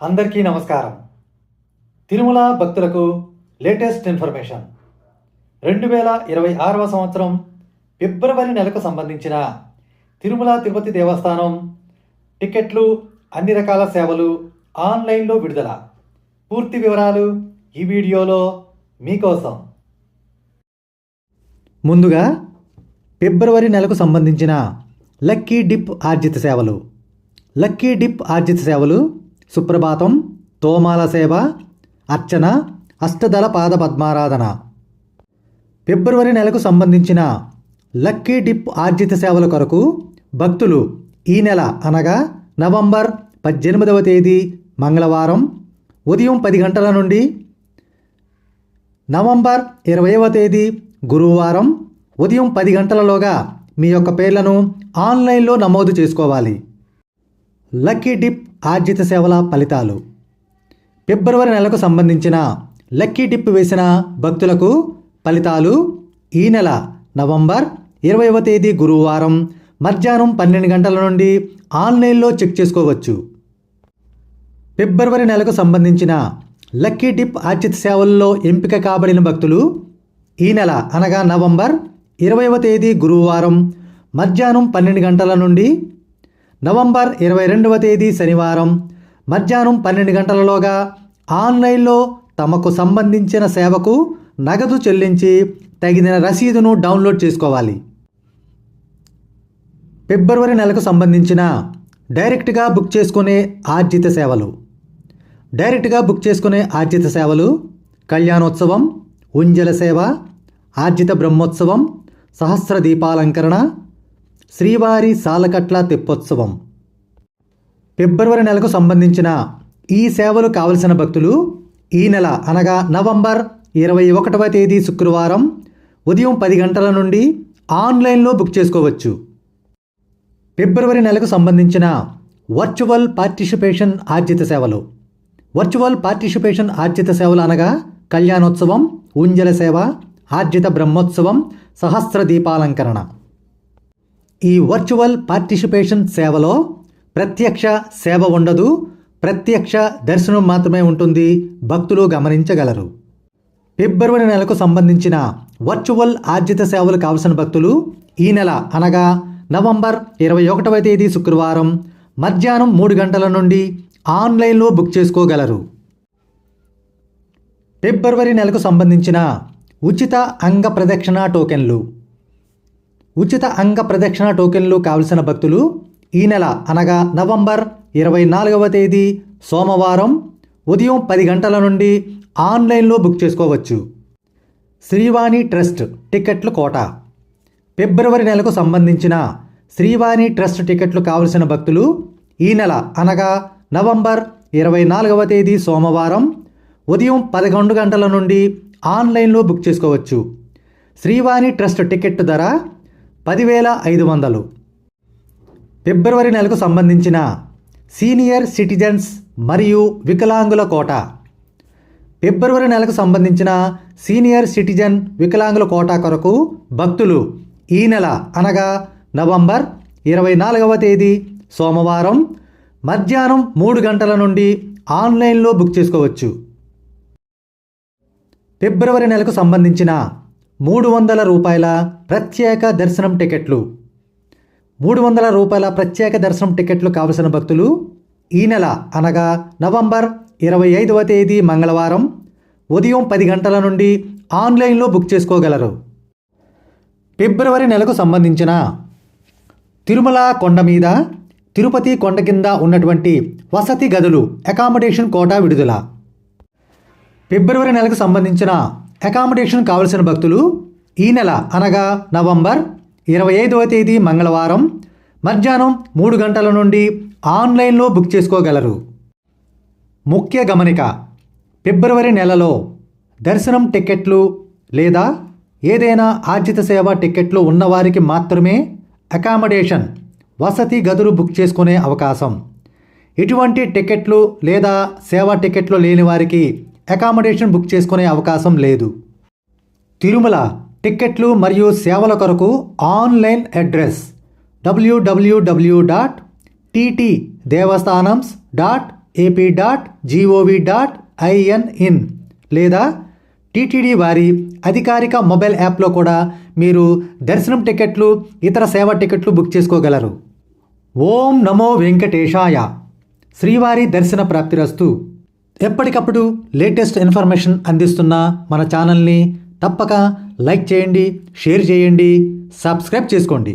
అందరికీ నమస్కారం. తిరుమల భక్తులకు లేటెస్ట్ ఇన్ఫర్మేషన్. రెండు వేల ఇరవై ఆరవ సంవత్సరం ఫిబ్రవరి నెలకు సంబంధించిన తిరుమల తిరుపతి దేవస్థానం టికెట్లు అన్ని రకాల సేవలు ఆన్లైన్లో విడుదల. పూర్తి వివరాలు ఈ వీడియోలో మీకోసం. ముందుగా ఫిబ్రవరి నెలకు సంబంధించిన లక్కీ డిప్ ఆర్జిత సేవలు. లక్కీ డిప్ ఆర్జిత సేవలు సుప్రభాతం తోమాల సేవ అర్చన అష్టదళ పాద పద్మారాధన. ఫిబ్రవరి నెలకు సంబంధించిన లక్కీ డిప్ ఆర్జిత సేవల కొరకు భక్తులు ఈ నెల అనగా నవంబర్ పద్దెనిమిదవ తేదీ మంగళవారం ఉదయం పది గంటల నుండి నవంబర్ ఇరవైవ తేదీ గురువారం ఉదయం పది గంటలలోగా మీ యొక్క పేర్లను ఆన్లైన్లో నమోదు చేసుకోవాలి. లక్కీ డిప్ ఆర్జిత సేవల ఫలితాలు. ఫిబ్రవరి నెలకు సంబంధించిన లక్కీ టిప్ వేసిన భక్తులకు ఫలితాలు. ఈ నెల నవంబర్ ఇరవైవ తేదీ గురువారం మధ్యాహ్నం పన్నెండు గంటల నుండి ఆన్లైన్లో చెక్ చేసుకోవచ్చు. ఫిబ్రవరి నెలకు సంబంధించిన లక్కీ టిప్ ఆర్జిత సేవల్లో ఎంపిక కాబడిన భక్తులు ఈ నెల అనగా నవంబర్ ఇరవైవ తేదీ గురువారం మధ్యాహ్నం పన్నెండు గంటల నుండి నవంబర్ ఇరవై రెండవ తేదీ శనివారం మధ్యాహ్నం పన్నెండు గంటలలోగా ఆన్లైన్లో తమకు సంబంధించిన సేవకు నగదు చెల్లించి తగిన రసీదును డౌన్లోడ్ చేసుకోవాలి. ఫిబ్రవరి నెలకు సంబంధించిన డైరెక్ట్గా బుక్ చేసుకునే ఆర్జిత సేవలు. డైరెక్ట్గా బుక్ చేసుకునే ఆర్జిత సేవలు కళ్యాణోత్సవం ఉంజల సేవ ఆర్జిత బ్రహ్మోత్సవం సహస్ర దీపాలంకరణ శ్రీవారి సాలకట్ల తెప్పోత్సవం. ఫిబ్రవరి నెలకు సంబంధించిన ఈ సేవలు కావలసిన భక్తులు ఈ నెల అనగా నవంబర్ ఇరవై ఒకటవ తేదీ శుక్రవారం ఉదయం పది గంటల నుండి ఆన్లైన్లో బుక్ చేసుకోవచ్చు. ఫిబ్రవరి నెలకు సంబంధించిన వర్చువల్ పార్టిసిపేషన్ ఆర్జిత సేవలు. వర్చువల్ పార్టిసిపేషన్ ఆర్జిత సేవలు అనగా కళ్యాణోత్సవం ఉంజల సేవ ఆర్జిత బ్రహ్మోత్సవం సహస్ర దీపాలంకరణ. ఈ వర్చువల్ పార్టిసిపేషన్ సేవలో ప్రత్యక్ష సేవ ఉండదు. ప్రత్యక్ష దర్శనం మాత్రమే ఉంటుంది. భక్తులు గమనించగలరు. ఫిబ్రవరి నెలకు సంబంధించిన వర్చువల్ ఆర్జిత సేవలు కావలసిన భక్తులు ఈ నెల అనగా నవంబర్ ఇరవై ఒకటవ తేదీ శుక్రవారం మధ్యాహ్నం మూడు గంటల నుండి ఆన్లైన్లో బుక్ చేసుకోగలరు. ఫిబ్రవరి నెలకు సంబంధించిన ఉచిత అంగ ప్రదక్షిణ టోకెన్లు. ఉచిత అంగ ప్రదక్షిణ టోకెన్లు కావలసిన భక్తులు ఈ నెల అనగా నవంబర్ ఇరవై నాలుగవ తేదీ సోమవారం ఉదయం పది గంటల నుండి ఆన్లైన్లో బుక్ చేసుకోవచ్చు. శ్రీవాణి ట్రస్ట్ టికెట్లు కోట. ఫిబ్రవరి నెలకు సంబంధించిన శ్రీవాణి ట్రస్ట్ టికెట్లు కావలసిన భక్తులు ఈ నెల అనగా నవంబర్ ఇరవై నాలుగవ తేదీ సోమవారం ఉదయం పదకొండు గంటల నుండి ఆన్లైన్లో బుక్ చేసుకోవచ్చు. శ్రీవాణి ట్రస్ట్ టికెట్ ధర పదివేల ఐదు వందలు. ఫిబ్రవరి నెలకు సంబంధించిన సీనియర్ సిటిజన్స్ మరియు వికలాంగుల కోట. ఫిబ్రవరి నెలకు సంబంధించిన సీనియర్ సిటిజన్ వికలాంగుల కోటా కొరకు భక్తులు ఈ నెల అనగా నవంబర్ ఇరవై నాలుగవ తేదీ సోమవారం మధ్యాహ్నం మూడు గంటల నుండి ఆన్లైన్లో బుక్ చేసుకోవచ్చు. ఫిబ్రవరి నెలకు సంబంధించిన మూడు వందల రూపాయల ప్రత్యేక దర్శనం టికెట్లు. మూడు వందల రూపాయల ప్రత్యేక దర్శనం టికెట్లు కావలసిన భక్తులు ఈ నెల అనగా నవంబర్ ఇరవై ఐదవ తేదీ మంగళవారం ఉదయం పది గంటల నుండి ఆన్లైన్లో బుక్ చేసుకోగలరు. ఫిబ్రవరి నెలకు సంబంధించిన తిరుమల కొండ మీద తిరుపతి కొండ కింద ఉన్నటువంటి వసతి గదులు అకామిడేషన్ కోటా విడుదల. ఫిబ్రవరి నెలకు సంబంధించిన అకామిడేషన్ కావలసిన భక్తులు ఈ నెల అనగా నవంబర్ ఇరవై ఐదవ తేదీ మంగళవారం మధ్యాహ్నం మూడు గంటల నుండి ఆన్లైన్లో బుక్ చేసుకోగలరు. ముఖ్య గమనిక ఫిబ్రవరి నెలలో దర్శనం టికెట్లు లేదా ఏదైనా ఆర్జిత సేవ టికెట్లు ఉన్నవారికి మాత్రమే అకామిడేషన్ వసతి గదులు బుక్ చేసుకునే అవకాశం. ఇటువంటి టికెట్లు లేదా సేవా టికెట్లు లేని వారికి అకామిడేషన్ బుక్ చేసుకునే అవకాశం లేదు. తిరుమల టిక్కెట్లు మరియు సేవల కొరకు online address WWW dot TT Devasthanams dot AP dot GOV dot IN in లేదా టీటీడీ వారి అధికారిక మొబైల్ యాప్లో కూడా మీరు దర్శనం టికెట్లు ఇతర సేవ టికెట్లు బుక్ చేసుకోగలరు. ఓం నమో వెంకటేశాయ. శ్రీవారి దర్శన ప్రాప్తిరస్తు. ఎప్పటికప్పుడు లేటెస్ట్ ఇన్ఫర్మేషన్ అందిస్తున్న మన ఛానల్ని తప్పక లైక్ చేయండి షేర్ చేయండి సబ్స్క్రైబ్ చేసుకోండి.